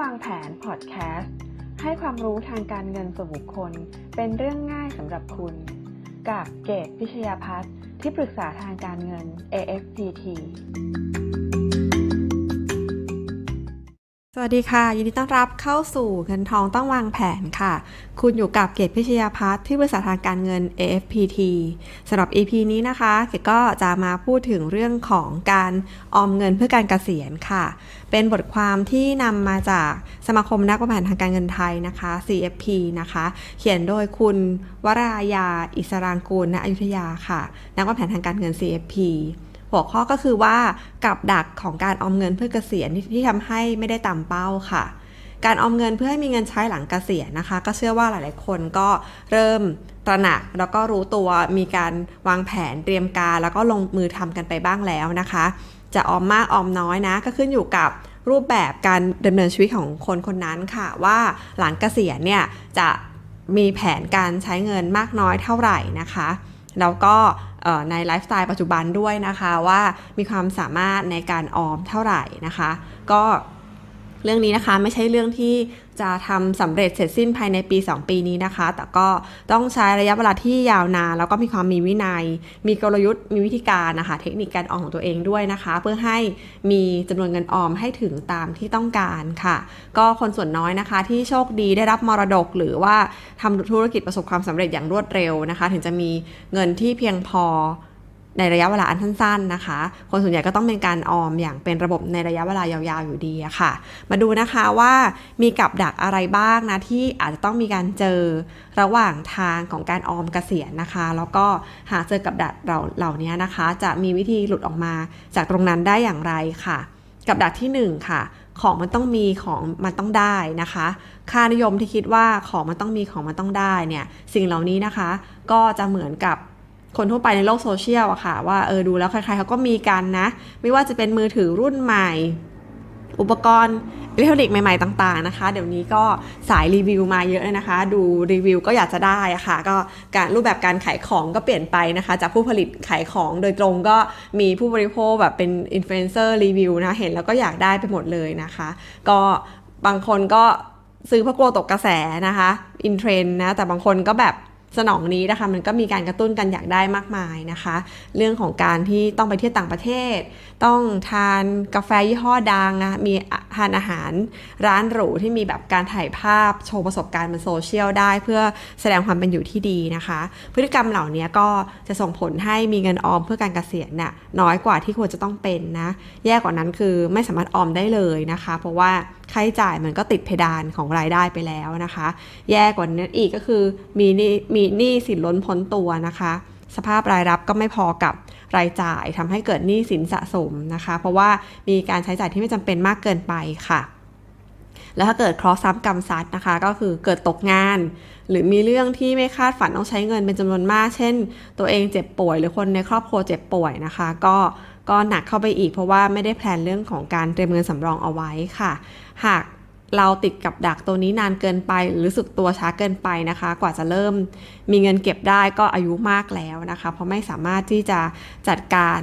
วางแผนพอดแคสต์ให้ความรู้ทางการเงินส่วนบุคคล เป็นเรื่องง่ายสำหรับคุณ กับเกตพิชยาพัฒน์ที่ปรึกษาทางการเงิน AFPT สวัสดีค่ะ ยินดีต้อนรับเข้าสู่เงินทองต้องวางแผนค่ะ คุณอยู่กับเกตพิชยาพัฒน์ที่บริษัททางการเงิน AFPT สำหรับ EP นี้นะคะเกตก็จะมาพูดถึงเรื่องของการออมเงินเพื่อการเกษียณค่ะ เป็นบทความที่นำมาจากสมาคมนักวางแผนทางการเงินไทยนะคะ CFP นะคะ เขียนโดยคุณวรายาอิสรางกูลณอยุธยาค่ะ นักวางแผนทางการเงิน CFP หัวข้อก็คือว่ากับดักของการออมเงินเพื่อเกษียณที่ทำให้ไม่ได้ตามเป้าค่ะ การออมเงินเพื่อให้มีเงินใช้หลังเกษียณนะคะ ก็เชื่อว่าหลายๆ คนก็เริ่มตระหนักแล้วก็รู้ตัวมีการวางแผนเตรียมการ แล้วก็ลงมือทำกันไปบ้างแล้วนะคะ จะออมมากออมน้อยนะ ก็ขึ้นอยู่กับรูปแบบการดำเนินชีวิตของคนคนนั้นค่ะ ว่าหลังเกษียณเนี่ยจะมีแผนการใช้เงินมากน้อยเท่าไหร่นะคะ แล้วก็ในไลฟ์สไตล์ปัจจุบันด้วยนะคะว่ามีความสามารถในการออมเท่าไหร่นะคะ ก็เรื่องนี้นะคะไม่ใช่เรื่องที่ จะทำสำเร็จเสร็จสิ้นภายในปี 2 ปีนี้นะคะ แต่ก็ต้องใช้ระยะเวลาที่ยาวนาน แล้วก็มีความมีวินัย มีกลยุทธ์ มีวิธีการนะคะ เทคนิคการออมของตัวเองด้วยนะคะ เพื่อให้มีจำนวนเงินออมให้ถึงตามที่ต้องการค่ะ ก็คนส่วนน้อยนะคะ ที่โชคดีได้รับมรดก หรือว่าทำธุรกิจประสบความสำเร็จอย่างรวดเร็วนะคะ ถึงจะมีเงินที่เพียงพอ ในระยะเวลาอันสั้นๆนะคะ คนส่วนใหญ่ก็ต้องเป็นการออมอย่างเป็นระบบในระยะเวลายาวๆอยู่ดีอะค่ะ มาดูนะคะว่ามีกับดักอะไรบ้างนะที่อาจจะต้องมีการเจอระหว่างทางของการออมเกษียณนะคะ แล้วก็หากเจอกับดักเราเหล่านี้นะคะ จะมีวิธีหลุดออกมาจากตรงนั้นได้อย่างไรค่ะ กับดักที่หนึ่งค่ะของมันต้องมีของมันต้องได้นะคะ ค่านิยมที่คิดว่าของมันต้องมีของมันต้องได้เนี่ยสิ่งเหล่านี้นะคะ ก็จะเหมือนกับ คนทั่วไปในโลกโซเชียลอะค่ะว่าเออดูแล้วใครๆเขาก็มีกันนะ ไม่ว่าจะเป็นมือถือรุ่นใหม่ อุปกรณ์อิเล็กทรอนิกส์ใหม่ ๆ ต่างๆนะคะ เดี๋ยวนี้ก็สายรีวิวมาเยอะเลยนะคะ ดูรีวิวก็อยากจะได้อะค่ะ ก็การรูปแบบการขายของก็เปลี่ยนไปนะคะ จากผู้ผลิตขายของโดยตรงก็มีผู้บริโภคแบบเป็นอินฟลูเอนเซอร์รีวิวนะ เห็นแล้วก็อยากได้ไปหมดเลยนะคะ ก็บางคนก็ซื้อเพื่อกลัวตกกระแสนะคะ อินเทรนนะ แต่บางคนก็แบบ สนองนี้นะคะมันก็มีการกระตุ้นกันอยากได้มากมายนะคะ เรื่องของการที่ต้องไปเที่ยวต่างประเทศ ต้องทานกาแฟยี่ห้อดังนะมีทานอาหารร้านหรูที่มีแบบการถ่ายภาพโชว์ประสบการณ์บนโซเชียลได้ เพื่อแสดงความเป็นอยู่ที่ดีนะคะ พฤติกรรมเหล่านี้ก็จะส่งผลให้มีเงินออมเพื่อการเกษียณน่ะน้อยกว่าที่ควรจะต้องเป็นนะ แย่กว่านั้นคือไม่สามารถออมได้เลยนะคะ เพราะว่าค่าใช้จ่ายมันก็ติดเพดานของรายได้ไปแล้วนะคะ แย่กว่านั้นอีกก็คือมีนี้มีหนี้สินล้นพ้นตัวนะคะ สภาพรายรับก็ไม่พอกับรายจ่ายทำให้เกิดหนี้สินสะสมนะคะ เพราะว่ามีการใช้จ่ายที่ไม่จำเป็นมากเกินไปค่ะ แล้วถ้าเกิดเคราะห์ซ้ำกรรมซัดนะคะ ก็คือเกิดตกงาน หรือมีเรื่องที่ไม่คาดฝันต้องใช้เงินเป็นจำนวนมาก เช่น ตัวเองเจ็บป่วย หรือคนในครอบครัวเจ็บป่วยนะคะ ก็ก็หนักเข้าไปอีกเพราะว่าไม่ได้แพลนเรื่องของการเตรียมเงินสำรองเอาไว้ค่ะ หาก เราติดกับดักตัวนี้นานเกินไป หรือรู้สึกตัวช้าเกินไปนะคะ กว่าจะเริ่มมีเงินเก็บได้ก็อายุมากแล้วนะคะ เพราะไม่สามารถที่จะจัดการ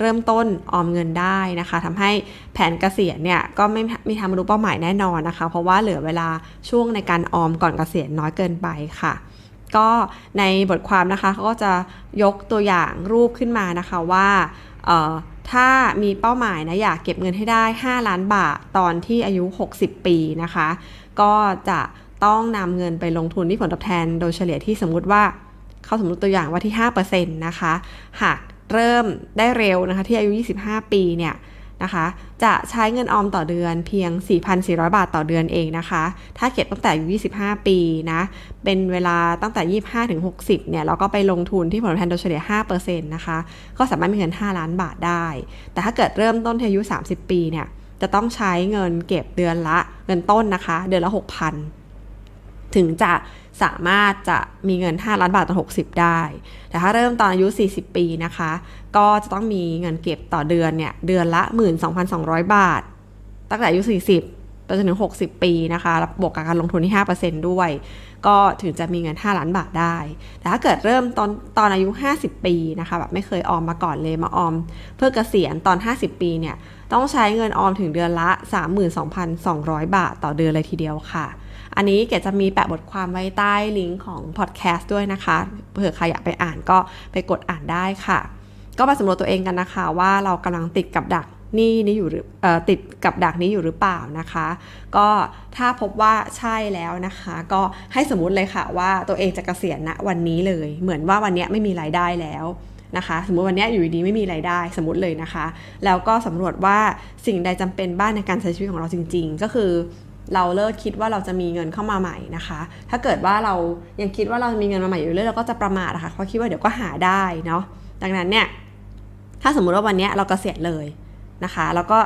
เริ่มต้นออมเงินได้นะคะทำให้แผนเกษียณเนี่ยก็ไม่ไม่ทำบรรลุเป้าหมายแน่นอนนะคะ เพราะว่าเหลือเวลาช่วงในการออมก่อนเกษียณน้อยเกินไปค่ะก็ในบทความนะคะเขาก็จะยกตัวอย่างรูปขึ้นมานะคะว่าเอ่อ ถ้ามีเป้าหมายนะอยากเก็บเงินให้ได้ 5 ล้านบาทตอนที่อายุ 60 ปีนะคะ ก็จะต้องนำเงินไปลงทุนที่ผลตอบแทนโดยเฉลี่ยที่สมมุติว่าเขาสมมติตัวอย่างว่าที่5%นะคะ หากเริ่มได้เร็วนะคะที่อายุ 25 ปีเนี่ย นะคะ จะใช้เงินออมต่อเดือนเพียง 4,400 บาทต่อเดือนเองนะคะ ถ้าเก็บตั้งแต่อายุ25 ปีนะ เป็นเวลาตั้งแต่ 25ถึง60 เนี่ย เราก็ไปลงทุนที่ผลตอบแทนโดยเฉลี่ย5%นะคะ ก็สามารถมีเงิน 5 ล้านบาทได้ แต่ถ้าเกิดเริ่มต้นที่อายุ 30 ปีเนี่ย จะต้องใช้เงินเก็บเดือนละเงินต้นนะคะ เดือนละ 6,000 ถึงจะสามารถจะมีเงิน 5 ล้านบาทต่อ60 ได้ แต่ถ้าเริ่มตอนอายุ 40 ปีนะคะ ก็จะต้องมีเงินเก็บต่อเดือนเนี่ยเดือนละ 12,200 บาท ตั้งแต่อายุ 40 ไปจนถึง 60 ปีนะคะแล้วบวกกับการลงทุนที่ 5%ด้วย ก็ถึงจะมีเงิน 5 ล้านบาทได้ แต่ถ้าเกิดเริ่มตอนตอนอายุ 50 ปีนะคะแบบไม่เคยออมมาก่อนเลยมาออม เพื่อเกษียณตอน 50 ปีเนี่ยต้องใช้เงินออมถึงเดือนละ 32,200 บาทต่อเดือนเลยทีเดียวค่ะ อันนี้เกดจะมีแปะบทความไว้ใต้ลิงก์ของพอดแคสต์ด้วยนะคะเผื่อใครอยากไปอ่านก็ไปกดอ่านได้ค่ะ ก็มาสำรวจตัวเองกันนะคะ ว่าเรากำลังติดกับดักนี้นี้อยู่หรืออติดกับดักนี้อยู่หรือเปล่านะคะ ก็ถ้าพบว่าใช่แล้วนะคะ ก็ให้สมมติเลยค่ะว่าตัวเองจะเกษียณณวันนี้เลย เหมือนว่าวันนี้ไม่มีรายได้แล้วนะคะ สมมติวันนี้อยู่ดีๆไม่มีรายได้สมมติเลยนะคะ แล้วก็สำรวจว่าสิ่งใดจำเป็นบ้างในการใช้ชีวิตของเราจริง ๆ ก็คือ เราเลิกคิดว่าเราจะมีเงินเข้ามาใหม่นะคะ ถ้าเกิดว่าเรายังคิดว่าเรามีเงินมาใหม่อยู่เรื่อยเราก็จะประมาทนะคะเพราะคิดว่าเดี๋ยวก็หาได้เนาะ ดังนั้นเนี่ย ถ้าสมมุติว่าวันนี้เรากเกษียณเลยนะคะ แล้วก็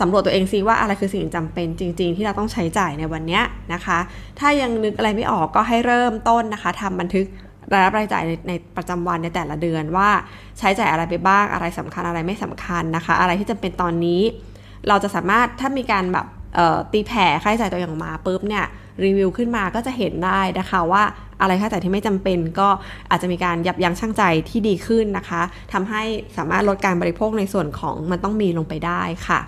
สำรวจตัวเองซิว่าอะไรคือสิ่งจำเป็นจริง ๆ ที่เราต้องใช้จ่ายในวันนี้นะคะ ถ้ายังนึกอะไรไม่ออกก็ให้เริ่มต้นนะคะทำบันทึกรายรับรายจ่ายในในประจำวันในแต่ละเดือนว่าใช้จ่ายอะไรไปบ้างอะไรสำคัญอะไรไม่สำคัญนะคะ อะไรที่จำเป็นตอนนี้ เราจะสามารถถ้ามีการแบบ ตีแผ่ค่าใช้จ่ายตัวอย่างมาปุ๊บเนี่ยรีวิวขึ้นมาก็จะเห็นได้นะคะว่าอะไรค่าใช้จ่ายที่ไม่จำเป็นก็อาจจะมีการยับยั้งชั่งใจที่ดีขึ้นนะคะทำให้สามารถลดการบริโภคในส่วนของมันต้องมีลงไปได้ค่ะ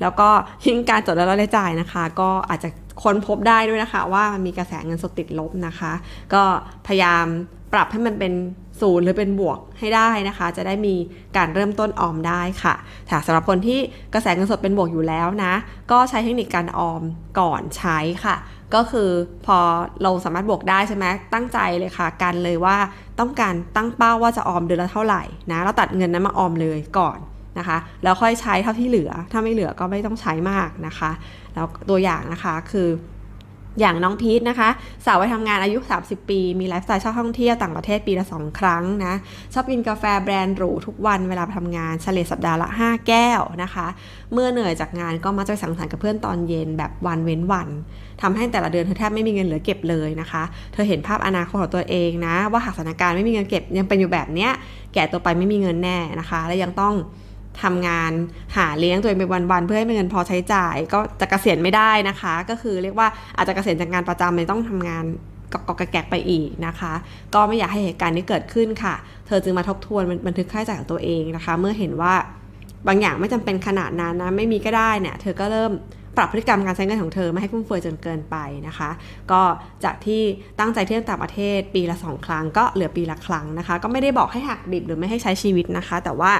แล้วก็ยิ่งการจดรายรับรายจ่ายนะคะ ก็อาจจะค้นพบได้ด้วยนะคะ ว่ามันมีกระแสเงินสดติดลบนะคะ ก็พยายาม ปรับให้มันเป็นศูนย์หรือเป็นบวกให้ได้นะคะ จะได้มีการเริ่มต้นออมได้ค่ะแต่สำหรับคนที่กระแสเงินสดเป็นบวกอยู่แล้วนะ ก็ใช้เทคนิคการออมก่อนใช้ค่ะ ก็คือพอเราสามารถบวกได้ใช่ไหมตั้งใจเลยค่ะ กันเลยว่าต้องการตั้งเป้าว่าจะออมเดือนละเท่าไหร่นะแล้วตัดเงินนั้นมาออมเลยก่อนนะคะแล้วค่อยใช้เท่าที่เหลือ ถ้าไม่เหลือก็ไม่ต้องใช้มากนะคะ แล้วตัวอย่างนะคะคือ อย่างน้องพีทนะคะสาววัยทำงานอายุ 30 ปี มีไลฟ์สไตล์ชอบท่องเที่ยวต่างประเทศปีละ 2 ครั้งนะ ชอบกินกาแฟแบรนด์หรูทุกวันเวลาไปทำงานเฉลี่ยสัปดาห์ละ 5 แก้วนะคะ เมื่อเหนื่อยจากงานก็มักจะไปสังสรรค์กับเพื่อนตอนเย็นแบบวันเว้นวันทำให้แต่ละเดือนเธอแทบไม่มีเงินเหลือเก็บเลยนะคะ เธอเห็นภาพอนาคตของตัวเองนะ ว่าหากสถานการณ์ไม่มีเงินเก็บยังเป็นอยู่แบบเนี้ยแก่ตัวไปไม่มีเงินแน่นะคะ และยังต้อง ทำงานหาเลี้ยงตัวเองเป็นวันๆเพื่อให้มีเงินพอใช้จ่าย ก็จะเกษียณไม่ได้นะคะ ก็คือเรียกว่าอาจจะเกษียณจากงานประจำเลยต้องทำงานกอกๆแกกไปอีกนะคะ ก็ไม่อยากให้เหตุการณ์นี้เกิดขึ้นค่ะ เธอจึงมาทบทวนบันทึกค่าใช้จ่ายของตัวเองนะคะ เมื่อเห็นว่าบางอย่างไม่จำเป็นขนาดนั้นนะไม่มีก็ได้เนี่ยเธอก็เริ่มปรับพฤติกรรมการใช้เงินของเธอไม่ให้ฟุ่มเฟือยจนเกินไปนะคะ ก็จากที่ตั้งใจเที่ยวต่างประเทศปีละสองครั้งก็เหลือปีละครั้งนะคะ ก็ไม่ได้บอกให้หักดิบหรือไม่ให้ใช้ชีวิตนะคะ แต่ว่า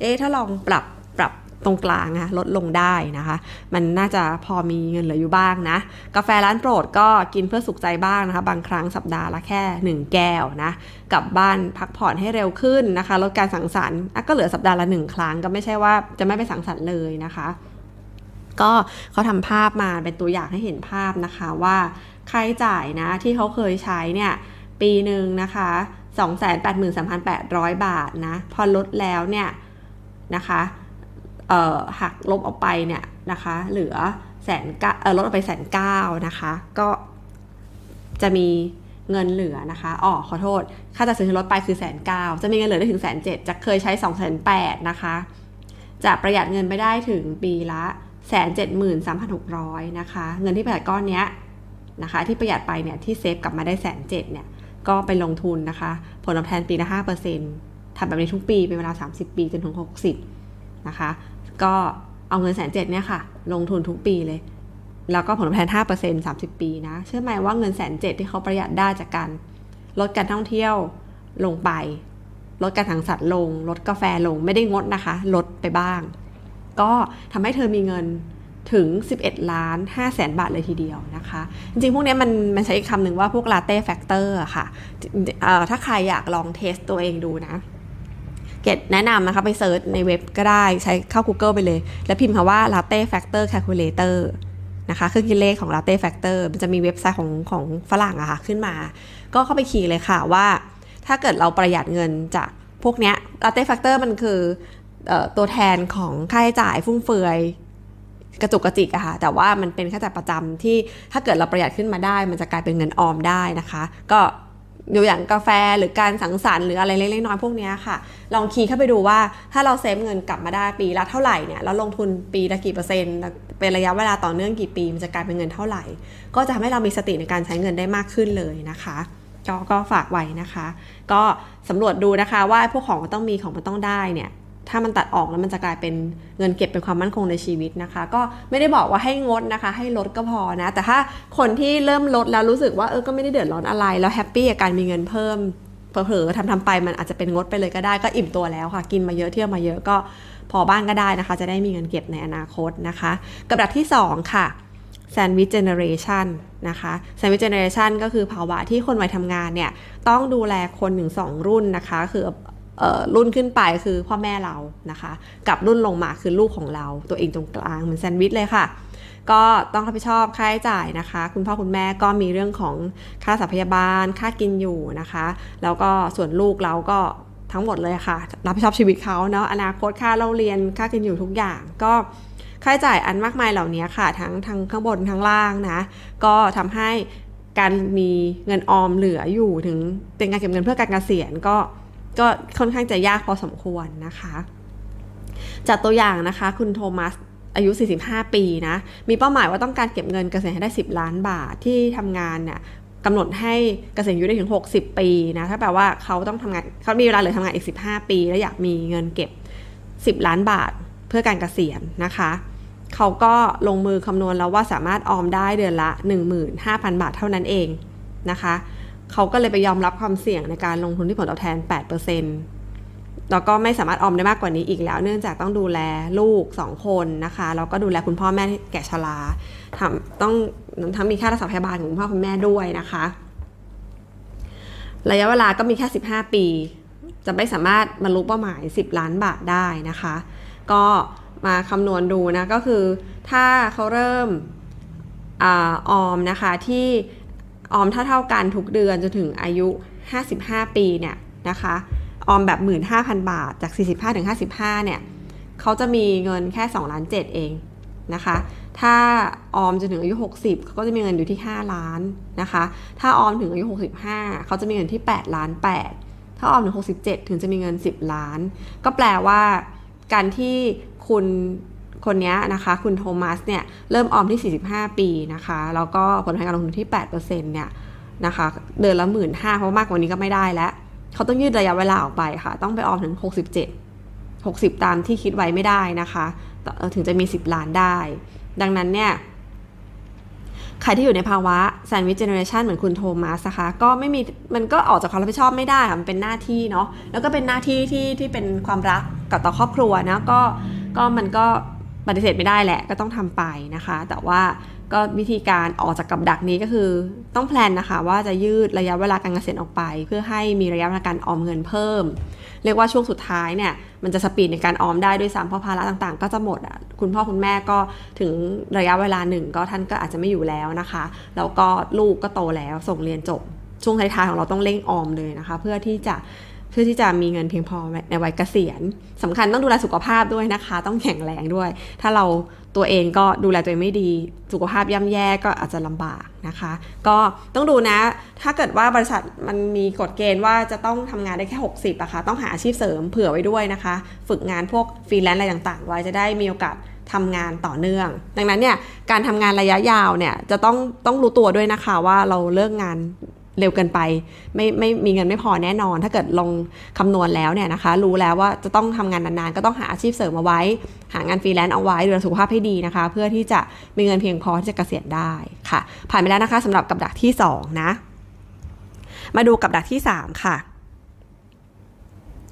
เอ๊ะถ้าลองปรับปรับตรงกลางนะลดลงได้นะคะ มันน่าจะพอมีเงินเหลืออยู่บ้างนะ กาแฟร้านโปรดก็กินเพื่อสุขใจบ้างนะคะ บางครั้งสัปดาห์ละแค่ 1 แก้วนะกลับบ้านพักผ่อนให้เร็วขึ้นนะคะลดการสังสรรค์ก็เหลือสัปดาห์ละหนึ่งครั้งก็ไม่ใช่ว่าจะไม่ไปสังสรรค์เลยนะคะ ก็เขาทำภาพมาเป็นตัวอย่างให้เห็นภาพนะคะว่าค่าใช้จ่ายนะที่เขาเคยใช้เนี่ยปีหนึ่งนะคะ 283,800 บาทนะพอลดแล้วเนี่ย นะคะหักลบออกไปเนี่ยนะคะเหลือแสนเก้าลดออกไปแสนเก้านะคะก็จะมีเงินเหลือนะคะอ๋อขอโทษ ค่าจัดซื้อลดไปคือแสนเก้าจะมีเงินเหลือได้ถึงแสนเจ็ดจะเคยใช้สองแสนแปดนะคะ จะประหยัดเงินไปได้ถึงปีละแสนเจ็ดหมื่นสามพันหกร้อยนะคะ เงินที่ประหยัดก้อนเนี้ยนะคะ ที่ประหยัดไปเนี่ยที่เซฟกลับมาได้แสนเจ็ดเนี่ยก็ไปลงทุนนะคะ ผลตอบแทนปีละห้าเปอร์เซ็นต์ ทำแบบนี้ทุกปีเป็นเวลาสามสิบปีจนถึงหกสิบนะคะ ก็เอาเงินแสนเจ็ดเนี่ยค่ะ ลงทุนทุกปีเลย แล้วก็ผลตอบแทนห้าเปอร์เซ็นต์สามสิบปีนะ เชื่อไหมว่าเงินแสนเจ็ดที่เขาประหยัดได้จากการลดการท่องเที่ยวลงไป ลดการสังสรรค์ลง ลดกาแฟลงไม่ได้งดนะคะ ลดไปบ้าง ก็ทำให้เธอมีเงินถึง 11 ล้าน5แสนบาทเลยทีเดียวนะคะ จริงๆ พวกนี้มันมันใช้คำหนึ่งว่าพวกลาเต้แฟกเตอร์ค่ะ ถ้าใครอยากลองเทสตัวเองดูนะ เกดแนะนำนะคะไปเซิร์ชในเว็บก็ได้ใช้เข้า Google ไปเลย แล้วพิมพ์คำว่า Latte Factor Calculator นะคะเครื่องคิดเลขของ Latte Factor มันจะมีเว็บไซต์ของของฝรั่งอะค่ะขึ้นมา ก็เข้าไปคีย์เลยค่ะว่า ถ้าเกิดเราประหยัดเงินจากพวกเนี้ย Latte Factor มันคือออตัวแทนของค่าใช้จ่ายฟุ่มเฟือยกระจุกกระจิกอะค่ะแต่ว่ามันเป็นค่าใช้จ่ายประจำที่ถ้าเกิดเราประหยัดขึ้นมาได้ มันจะกลายเป็นเงินออมได้นะคะ ก็ อยู่อย่างกาแฟหรือการสังสรรค์หรืออะไรเล็กๆน้อยๆพวกนี้ค่ะ ลองคีย์เข้าไปดูว่าถ้าเราเซฟเงินกลับมาได้ปีละเท่าไหร่เนี่ยแล้วลงทุนปีละกี่เปอร์เซ็นต์เป็นระยะเวลาต่อเนื่องกี่ปีมันจะกลายเป็นเงินเท่าไหร่ ก็จะทำให้เรามีสติในการใช้เงินได้มากขึ้นเลยนะคะก็ก็ฝากไว้นะคะ ก็สำรวจดูนะคะว่าพวกของมันต้องมีของมันต้องได้เนี่ย ถ้ามันตัดออกแล้วมันจะกลายเป็นเงินเก็บเป็นความมั่นคงในชีวิตนะคะ ก็ไม่ได้บอกว่าให้งดนะคะ ให้ลดก็พอนะ แต่ถ้าคนที่เริ่มลดแล้วรู้สึกว่าเออก็ไม่ได้เดือดร้อนอะไร แล้วแฮปปี้กับการมีเงินเพิ่มเผลอๆทำทำๆไปมันอาจจะเป็นงดไปเลยก็ได้ก็อิ่มตัวแล้วค่ะ กินมาเยอะเที่ยวมาเยอะก็พอบ้างก็ได้นะคะ จะได้มีเงินเก็บในอนาคตนะคะ กับดักที่สองค่ะแซนด์วิชเจเนเรชันนะคะแซนด์วิชเจเนเรชันก็คือภาวะที่คนวัยทำงานเนี่ย ต้องดูแลคนถึงสองรุ่นนะคะ คือเอ่อ รุ่นขึ้นไปคือพ่อแม่เรานะคะ กับรุ่นลงมาคือลูกของเรา ตัวเองตรงกลางเหมือนแซนด์วิชเลยค่ะ ก็ต้องรับผิดชอบค่าใช้จ่ายนะคะ คุณพ่อคุณแม่ก็มีเรื่องของค่ารักษาพยาบาล ค่ากินอยู่นะคะ แล้วก็ส่วนลูกเราก็ทั้งหมดเลยค่ะ รับผิดชอบชีวิตเขาเนาะอนาคตค่าเล่าเรียนค่ากินอยู่ทุกอย่างก็ค่าใช้จ่ายอันมากมายเหล่านี้ค่ะ ทั้งทั้งข้างบนทั้งล่างนะ ก็ทำให้การมีเงินออมเหลืออยู่ถึงเป็นการเก็บเงินเพื่อการเกษียณก็ ก็ค่อนข้างจะยากพอสมควรนะคะ จากตัวอย่างนะคะ คุณโทมัสอายุ 45 ปีนะ มีเป้าหมายว่าต้องการเก็บเงินเกษียณให้ได้ 10 ล้านบาทที่ทำงานเนี่ยกำหนดให้เกษียณอายุได้ถึง 60 ปีนะ ถ้าแปลว่าเขาต้องทำงานเขามีเวลาเหลือทำงานอีก 15 ปี แล้วอยากมีเงินเก็บ 10 ล้านบาทเพื่อการเกษียณนะคะ เขาก็ลงมือคำนวณแล้วว่าสามารถออมได้เดือนละ 15,000 บาทเท่านั้นเองนะคะ เขาก็เลยไปยอมรับความเสี่ยงในการลงทุนที่ผลตอบแทน 8%แล้วก็ไม่สามารถออมได้มากกว่านี้อีกแล้ว เนื่องจากต้องดูแลลูก 2 คนนะคะแล้วก็ดูแลคุณพ่อแม่แก่ชราทำต้องทั้งมีค่ารักษาพยาบาลของคุณพ่อคุณแม่ด้วยนะคะ ระยะเวลาก็มีแค่ 15 ปี จะไม่สามารถบรรลุเป้าหมาย 10 ล้านบาทได้นะคะ ก็มาคำนวณดูนะก็คือถ้าเขาเริ่มอออมนะคะที่ ออมเท่าๆกันทุกเดือนจนถึงอายุ 55 ปีเนี่ยนะคะออมแบบ 15,000 บาทจาก 45ถึง55เนี่ยเขาจะมีเงินแค่2ล้าน7เองนะคะ ถ้าออมจนถึงอายุ 60เขาก็จะมีเงินอยู่ที่ 5 ล้านนะคะ ถ้าออมถึงอายุ 65เขาจะมีเงินที่ 8 ล้าน 8 ถ้าออมถึง 67 ถึงจะมีเงิน 10 ล้าน ก็แปลว่าการที่คุณ คนนี้นะคะคุณโทมัสเนี่ยเริ่มออมที่ 45 ปีนะคะแล้วก็ผลแทนการลงทุนที่ 8%เนี่ยนะคะเดือนละหมื่นห้าเพราะมากกว่านี้ก็ไม่ได้แล้วเขาต้องยืดระยะเวลาออกไปค่ะ ต้องไปออมถึง 67 60 ตามที่คิดไว้ไม่ได้นะคะ ถึงจะมี 10 ล้านได้ ดังนั้นเนี่ยใครที่อยู่ในภาวะแซนด์วิชเจเนอเรชันเหมือนคุณโทมัสนะคะก็ไม่มีมันก็ออกจากความรับผิดชอบไม่ได้ค่ะมันเป็นหน้าที่เนาะแล้วก็เป็นหน้าที่ที่ที่เป็นความรักกับต่อครอบครัวนะก็ก็มันก็ ปฏิเสธไม่ได้แหละก็ต้องทำไปนะคะ แต่ว่าก็วิธีการออกจากกับดักนี้ก็คือต้องแพลนนะคะ ว่าจะยืดระยะเวลาการเกษียณออกไป เพื่อให้มีระยะเวลาการออมเงินเพิ่ม เรียกว่าช่วงสุดท้ายเนี่ยมันจะสปีดในการออมได้ด้วยซ้ำเพราะภาระต่างๆ ก็จะหมดอะคุณพ่อคุณแม่ก็ถึงระยะเวลาหนึ่งก็ท่านก็อาจจะไม่อยู่แล้วนะคะแล้วก็ลูกก็โตแล้วส่งเรียนจบช่วงท้ายๆของเราต้องเร่งออมเลยนะคะ เพื่อที่จะ เพื่อที่จะมีเงินเพียงพอในวัยเกษียณสำคัญต้องดูแลสุขภาพด้วยนะคะ ต้องแข็งแรงด้วย ถ้าเราตัวเองก็ดูแลตัวเองไม่ดี สุขภาพย่ำแย่ก็อาจจะลำบากนะคะ ก็ต้องดูนะ ถ้าเกิดว่าบริษัทมันมีกฎเกณฑ์ว่าจะต้องทำงานได้แค่ 60อะคะต้องหาอาชีพเสริมเผื่อไว้ด้วยนะคะ ฝึกงานพวกฟรีแลนซ์อะไรต่างๆ ไว้จะได้มีโอกาสทำงานต่อเนื่อง ดังนั้นเนี่ยการทำงานระยะยาวเนี่ยจะต้องต้องรู้ตัวด้วยนะคะว่าเราเลิกงาน เร็วเกินไป ไม่ไม่มีเงินไม่พอแน่นอน ถ้าเกิดลงคำนวณแล้วเนี่ยนะคะ รู้แล้วว่าจะต้องทำงานนานๆ ก็ต้องหาอาชีพเสริมเอาไว้ หางานฟรีแลนซ์เอาไว้ดูแลสุขภาพให้ดีนะคะ เพื่อที่จะมีเงินเพียงพอที่จะเกษียณได้ค่ะ ผ่านไปแล้วนะคะสำหรับกับดักที่ 2 นะ มาดูกับดักที่ 3 ค่ะ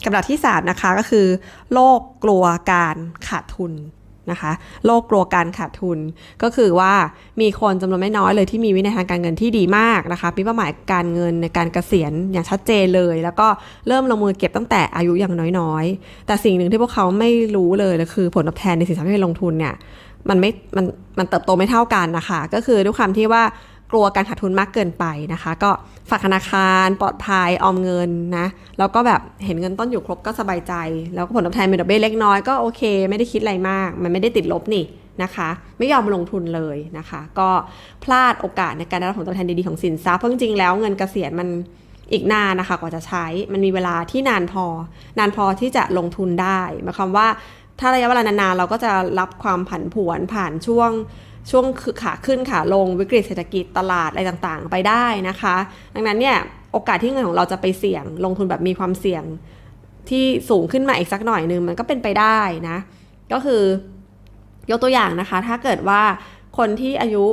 กับดักที่ 3 นะคะก็คือโรคกลัวการขาดทุน นะคะ โลกกลัวการขาดทุน ก็คือว่ามีคนจำนวนไม่น้อยเลยที่มีวินัยทางการเงินที่ดีมากนะคะมีเป้าหมายการเงินในการเกษียณอย่างชัดเจนเลย แล้วก็เริ่มลงมือเก็บตั้งแต่อายุอย่างน้อยๆ แต่สิ่งหนึ่งที่พวกเขาไม่รู้เลยก็คือผลตอบแทนในสินทรัพย์ที่ลงทุนเนี่ยมันไม่มันมันเติบโตไม่เท่ากันนะคะ ก็คือด้วยความที่ว่า กลัวการขาดทุนมากเกินไปนะคะ ก็ฝากธนาคารปลอดภัยออมเงินนะแล้วก็แบบเห็นเงินต้นอยู่ครบก็สบายใจ แล้วก็ผลตอบแทนเป็นดอกเบี้ยเล็กน้อยก็โอเค ไม่ได้คิดอะไรมาก มันไม่ได้ติดลบนี่นะคะ ไม่ยอมลงทุนเลยนะคะ ก็พลาดโอกาสในการได้รับผลตอบแทนดีๆของสินทรัพย์เพราะจริงๆแล้วเงินเกษียณมันอีกนานนะคะกว่าจะใช้มันมีเวลาที่นานพอ นานพอที่จะลงทุนได้หมายความว่าถ้าระยะเวลานานๆเราก็จะรับความผันผวนผ่านช่วง ช่วงขาขึ้นขาลงวิกฤตเศรษฐกิจตลาดอะไรต่างๆ ไปได้นะคะ ดังนั้นเนี่ยโอกาสที่เงินของเราจะไปเสี่ยง ลงทุนแบบมีความเสี่ยงที่สูงขึ้นมาอีกสักหน่อยนึงมันก็เป็นไปได้นะ ก็คือยกตัวอย่างนะคะ ถ้าเกิดว่าคนที่อายุ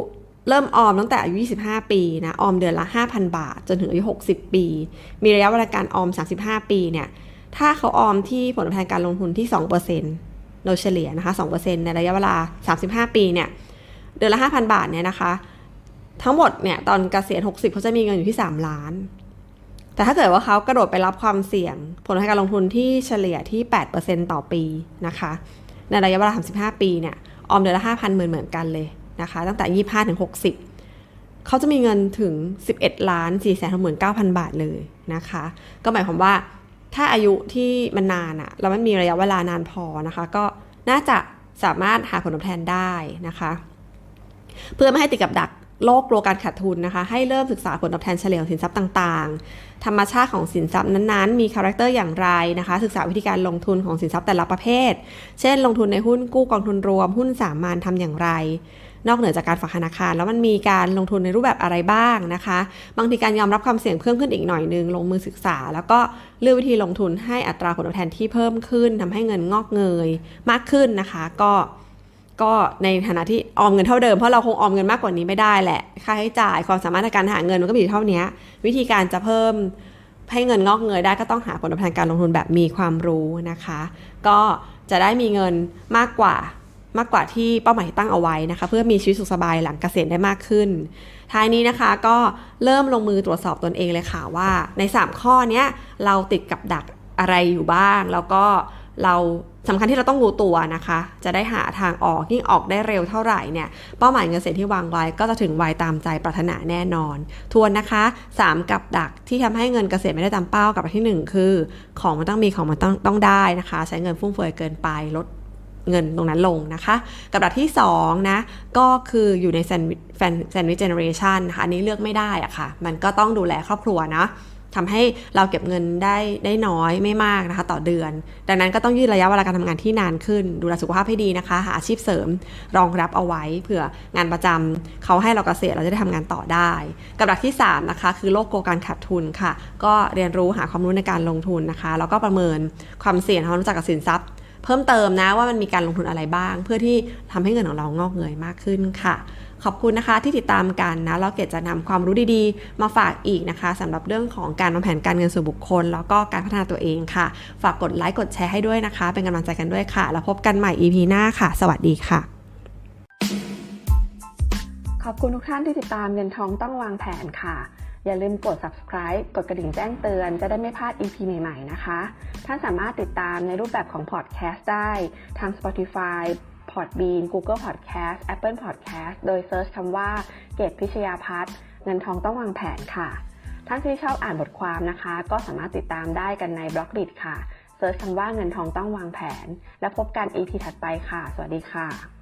เริ่มออมตั้งแต่อายุ 25 ปีนะ ออมเดือนละ 5,000 บาท จนถึงอายุ 60 ปี มีระยะเวลาการออม 35 ปีเนี่ย ถ้าเขาออมที่ผลตอบแทนการลงทุนที่ 2%โดยเฉลี่ยนะคะ 2%ในระยะเวลา 35 ปีเนี่ย เดือนละ 5,000 บาทเนี่ยนะคะ ทั้งหมดเนี่ยตอนเกษียณ 60 เขาจะมีเงินอยู่ที่ 3 ล้าน แต่ถ้าเกิดว่าเขากระโดดไปรับความเสี่ยง ผลตอบแทนการลงทุนที่เฉลี่ยที่ 8%ต่อปีนะคะ ในระยะเวลา 35 ปีเนี่ยออมเดือนละ 5,000 เหมือนเหมือนกันเลยนะคะ ตั้งแต่ 25 ถึง 60 เขาจะมีเงินถึง 11 ล้าน4 6 9 0 0 0บาทเลยนะคะ ก็หมายความว่าถ้าอายุที่มันนานอะแล้วมันมีระยะเวลานานพอนะคะ ก็น่าจะสามารถหาผลตอบแทนได้นะคะ เพื่อไม่ให้ติดกับดักโลกกลัวการขาดทุนนะคะ ให้เริ่มศึกษาผลตอบแทนเฉลี่ยของสินทรัพย์ต่างๆ ธรรมชาติของสินทรัพย์นั้นๆ มีคาแรคเตอร์อย่างไรนะคะ ศึกษาวิธีการลงทุนของสินทรัพย์แต่ละประเภท เช่น ลงทุนในหุ้นกู้กองทุนรวม หุ้นสามัญทำอย่างไร นอกเหนือจากการฝากธนาคาร แล้วมันมีการลงทุนในรูปแบบอะไรบ้างนะคะ บางทีการยอมรับความเสี่ยงเพิ่มขึ้นอีกหน่อยนึงลงมือศึกษา แล้วก็เลือกวิธีลงทุนให้อัตราผลตอบแทนที่เพิ่มขึ้นทำให้เงินงอกเงย มากขึ้นนะคะ ก็ ก็ในฐานะที่ออมเงินเท่าเดิมเพราะเราคงออมเงินมากกว่านี้ไม่ได้แหละ ค่าใช้จ่ายความสามารถในการหาเงินมันก็มีอยู่เท่านี้วิธีการจะเพิ่มให้เงินงอกเงยได้ก็ต้องหาผลตอบแทนการลงทุนแบบมีความรู้นะคะ ก็จะได้มีเงินมากกว่ามากกว่าที่เป้าหมายตั้งเอาไว้นะคะ เพื่อมีชีวิตสุขสบายหลังเกษียณได้มากขึ้น ท้ายนี้นะคะก็เริ่มลงมือตรวจสอบตนเองเลยค่ะว่า ใน 3 ข้อเนี้ยเราติดกับดักอะไรอยู่บ้าง แล้วก็เรา สำคัญที่เราต้องรู้ตัวนะคะ จะได้หาทางออกยิ่งออกได้เร็วเท่าไหร่เนี่ยเป้าหมายเงินเสร็จที่วางไว้ก็จะถึงไวตามใจปรารถนาแน่นอน ทวนนะคะ 3 กับดักที่ทำให้เงินเกษตรไม่ได้ตามเป้ากับอันที่ 1 คือ ของมันต้องมีของมันต้องต้องได้นะคะ ใช้เงินฟุ่มเฟือยเกินไปลดเงินตรงนั้นลงนะคะ กับดักที่2นะก็คืออยู่ในแซนด์แซนด์วิชเจเนอเรชันนะคะอันนี้เลือกไม่ได้อะค่ะ มันก็ต้องดูแลครอบครัวนะ ทำให้เราเก็บเงินได้ได้น้อยไม่มากนะคะต่อเดือน ดังนั้นก็ต้องยืดระยะเวลาการทำงานที่นานขึ้น ดูแลสุขภาพให้ดีนะคะ หาอาชีพเสริมรองรับเอาไว้ เผื่องานประจำเขาให้เราเกษียณเราจะได้ทำงานต่อได้ กับดักที่ 3 นะคะ คือโลกกลการขาดทุนค่ะ ก็เรียนรู้หาความรู้ในการลงทุนนะคะ แล้วก็ประเมินความเสี่ยงความรู้จักกับสินทรัพย์ เพิ่มเติมนะว่ามันมีการลงทุนอะไรบ้าง เพื่อที่ทำให้เงินของเรางอกเงยมากขึ้นค่ะ ขอบคุณนะคะที่ติดตามกันนะแล้วเกดจะนำความรู้ดีๆ มาฝากอีกนะคะสำหรับเรื่องของการวางแผนการเงินส่วนบุคคล แล้วก็การพัฒนาตัวเองค่ะ ฝากกดไลค์กดแชร์ให้ด้วยนะคะ เป็นกำลังใจกันด้วยค่ะ แล้วพบกันใหม่ EP หน้าค่ะ สวัสดีค่ะ ขอบคุณทุกท่านที่ติดตามเงินทองต้องวางแผนค่ะ อย่าลืมกด subscribe กดกระดิ่งแจ้งเตือนจะได้ไม่พลาด EP ใหม่ ๆ นะคะ ท่านสามารถติดตามในรูปแบบของ podcast ได้ทาง Spotify Podbean Google Podcast Apple Podcast โดยเซิร์ชคำว่าเกตพิชยาพัฒน์เงินทองต้องวางแผนค่ะ ท่านที่ชอบอ่านบทความนะคะ ก็สามารถติดตามได้กันในบล็อกดิค่ะเซิร์ชคำว่าเงินทองต้องวางแผน และพบกัน EP ถัดไปค่ะ สวัสดีค่ะ